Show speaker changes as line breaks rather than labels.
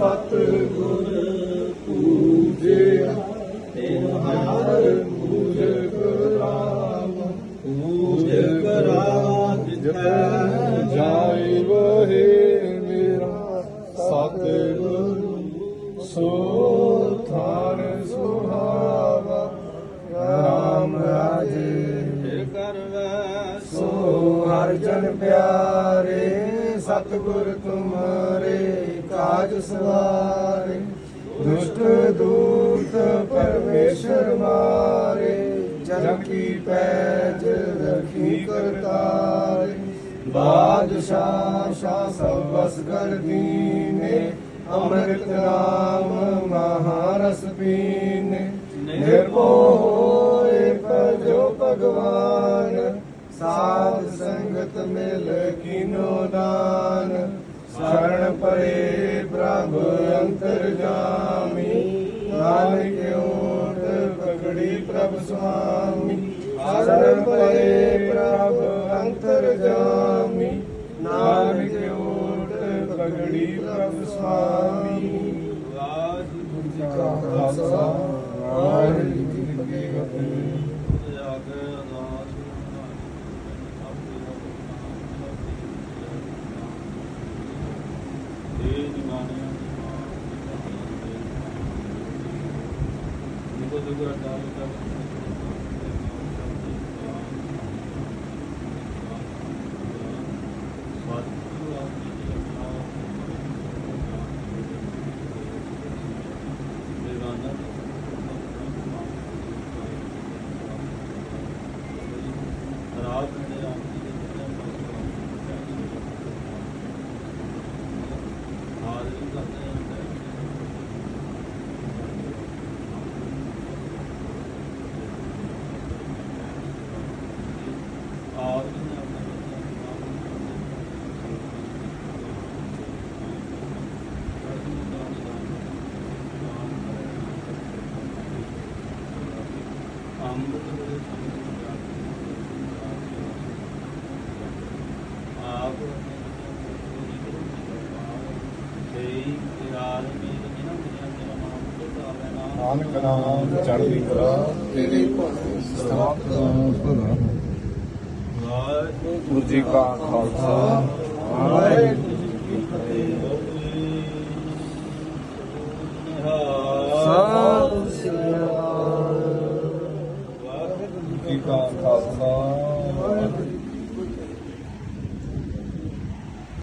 ਸਤ ਗੁਰ ਪੂਜਿਆ ਤਿਨ ਹਰ ਪੂਜ ਕਰਾਮ ਪੂਜ ਕਰਾ ਜਿਤੈ ਜਾਈ ਵਹੇ ਮੇਰਾ ਸਤ ਗੁਰ ਸੋ ਥਾਨ ਸੁਹਾਵਾ, ਰਾਮ ਰਾਜੇ।
ਕਰਵੈ
ਸੋ ਹਰ ਜਨ ਪਿਆਰੇ, ਸਤਿਗੁਰ ਤੁਮਰੇ। ਕਾਜ ਸਵਾਰੇ, ਦੁਸ਼ਟ ਦੂਤ ਪਰਮੇਸ਼ਰ ਮਾਰੇ, ਜਨ ਕੀ ਪੈਜ ਰਖੀ ਕਰਤਾਰੇ। ਬਾਦਸ਼ਾਹ, ਸ਼ਾਹ ਸਭ ਬਸ ਕਰ ਦੀਨੇ, ਅੰਮ੍ਰਿਤ ਨਾਮ ਮਹਾਰਸ ਪੀਨੇ। ਨਿਰਭਉ ਹੋਏ ਭਜੋ ਭਗਵਾਨ, ਸਾਧ ਸੰਗਤ ਮਿਲ ਕੀਨੋ ਦਾਨ। ਸ਼ਰਨ ਪਰੇ ਪ੍ਰਭ ਅੰਤਰ ਜਾਮੀ ਨਾਨਕ ਓਟ ਪਗੜੀ ਪ੍ਰਭ ਸੁਆਮੀ ਸ਼ਰਨ ਪਰੇ ਪ੍ਰਭ ਅੰਤਰ ਜਾਮੀ ਨਾਨਕ ਓਟ ਪਗੜੀ ਪ੍ਰਭ ਸੁਆਮੀ।
ਵਾਹਿਗੁਰੂ
ਜੀ ਕਾ ਖਾਲਸਾ ਵਾਹਿਗੁਰੂ ਜੀ ਕੀ ਫਤਿਹ।
ਜਾਗੇ ਅਰਦਾਸ todo guardado
ਨਾਨਕ ਨਾਮ ਚੜ੍ਹਦੀ ਕਲਾ ਤੇਰੇ ਸਤਿ
ਵਾਹਿਗੁਰੂ
ਗੁਰੂ ਜੀ ਕਾ ਖਾਲਸਾ ਵਾਹਿਗੁਰੂ ਜੀ ਕਾ ਖਾਲਸਾ।